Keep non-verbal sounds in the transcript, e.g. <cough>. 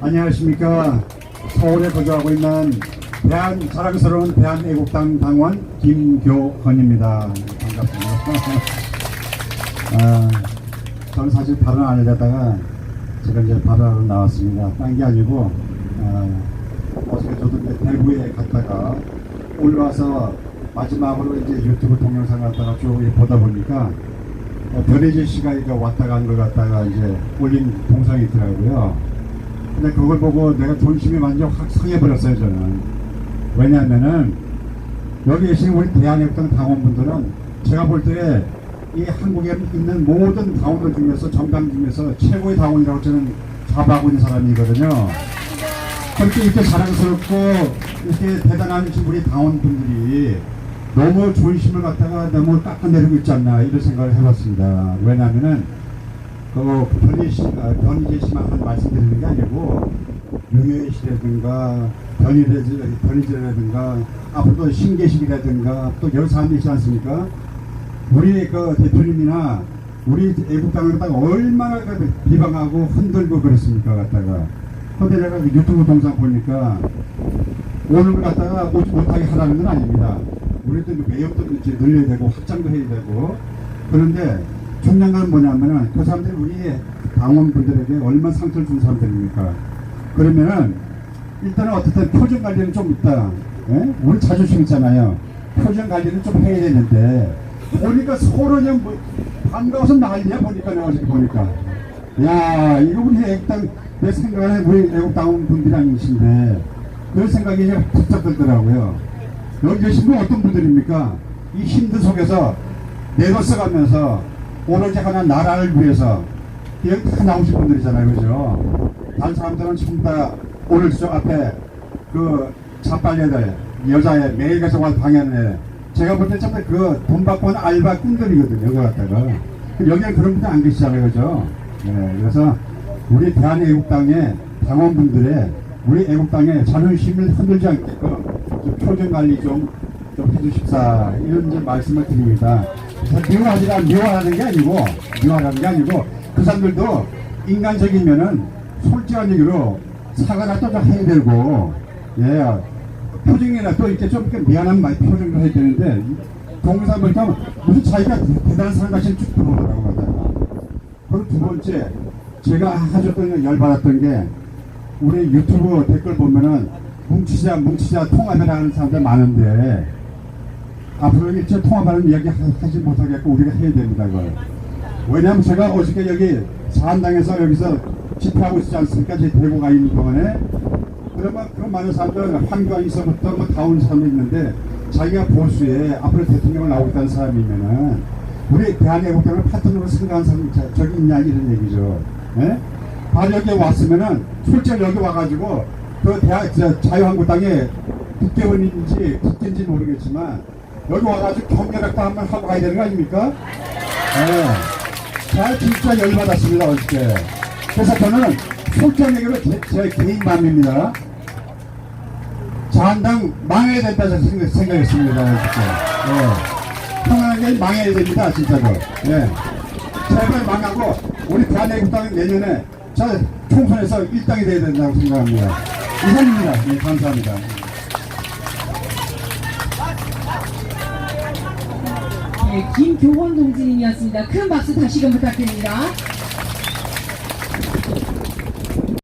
안녕하십니까. 서울에 거주하고 있는 대한, 자랑스러운 대한애국당 당원 김교헌입니다. 반갑습니다. <laughs> 아, 저는 사실 발언 안 하려다가 제가 이제 발언하러 나왔습니다. 딴 게 아니고, 아, 어저께 저도 대구에 갔다가 올라와서 마지막으로 이제 유튜브 동영상 갖다가 쭉 보다 보니까 어, 변혜재 씨가 이거 왔다 간 걸 갖다가 이제 올린 동상이 있더라고요. 근데 그걸 보고 내가 존심이 완전 확 상해버렸어요, 저는. 왜냐하면은, 여기 계신 우리 대한협당 당원분들은 제가 볼 때 이 한국에 있는 모든 당원들 중에서 정당 중에서 최고의 당원이라고 저는 자부하고 있는 사람이거든요. 그렇게 이렇게 자랑스럽고 이렇게 대단한 우리 당원분들이 너무 존심을 갖다가 너무 깎아내리고 있지 않나 이런 생각을 해봤습니다. 왜냐하면은 그 변희 씨, 아, 변희재 씨만 한 말씀드리는 게 아니고 씨라든가 변희재, 변희재라든가 앞으로도 신계식이라든가 또 여러 사람들이 있지 않습니까? 우리 그 대표님이나 우리 애국당을 갖다가 얼마나 그 비방하고 흔들고 그랬습니까? 갖다가. 근데 내가 그 유튜브 동상 보니까 오늘 걸 갖다가 못하게 하라는 건 아닙니다. 우리도 그 매역도 이제 늘려야 되고 확장도 해야 되고 그런데 중요한 건 뭐냐면은 그 사람들이 우리 당원분들에게 얼마나 상처를 준 사람들입니까? 그러면은 일단은 어떻든 표정 관리는 좀 있다. 예? 우리 자존심 있잖아요. 표정 관리는 좀 해야 되는데 보니까 서로 그냥 뭐 반가워서 난리야 보니까 내가 어저께 보니까 야 이거 우리 애국당 내 생각에 우리 애국당 분들이 아니신데 그런 생각이 이제 부쩍 들더라고요. 여기 계신 분 어떤 분들입니까? 이 힘든 속에서 내가 써가면서 오로지 하나 나라를 위해서 여기 다 나오신 분들이잖아요. 그죠? 다른 사람들은 전부 다 오늘 저 앞에 그 자빨려들 여자애 매일 가서 와서 방해하는 애 제가 볼때 정말 그돈 받고 하는 알바 꾼들이거든요. 여기 갖다가 여기는 그런 분들 안 계시잖아요. 그죠? 네, 그래서 우리 대한애국당의 당원분들의 우리 애국당의 자존심을 흔들지 않게끔 좀 표정 관리 좀, 좀 해주십사 이런 이제 말씀을 드립니다. 미워하지가 미워하는 게 아니고 미워하는 게 아니고 그 사람들도 인간적이면은 솔직한 얘기로 사과나 또좀 해야 되고 예 표정이나 또 이렇게 좀 이렇게 미안한 말 표정도 해야 되는데 동영상을 보면 무슨 자기가 대단한 사람 같이 쭉 들어오더라고 갖다가 그리고 두 번째 제가 또 열받았던 게 우리 유튜브 댓글 보면은 뭉치자 뭉치자 통합이라는 사람들 많은데 앞으로 일제 통합하는 이야기 하- 하지 못하겠고 우리가 해야 됩니다 그걸 왜냐하면 제가 어저께 여기 사한당에서 여기서 집회하고 있지 않습니까 제 대구 가 있는 동안에 그러면 그 많은 사람들 환경에서부터 뭐 다운 사람이 있는데 자기가 보수에 앞으로 대통령을 나오겠다는 사람이면은 우리 대한애국당을 파트너로 생각하는 사람이 자- 저기 있냐 이런 얘기죠. 예? 바로 여기 왔으면은 솔직히 여기 와가지고 그저 자유한국당에 국회의원인지 국회인지 모르겠지만 여기 와가지고 경제력도 한번 하고 가야 되는 거 아닙니까? 예. 잘 진짜 열받았습니다 어저께. 그래서 저는 솔직한 얘기로 제, 제 개인 마음입니다. 자한당 망해야 된다 생각, 생각했습니다 어저께. 예. 평안하게 망해야 됩니다 진짜로. 예. 제발 망하고 우리 대한애국당은 내년에 자 총선에서 일당이 돼야 된다고 생각합니다. 이상입니다. 예, 감사합니다. 네, 김교원 동지님이었습니다. 큰 박수 다시금 부탁드립니다.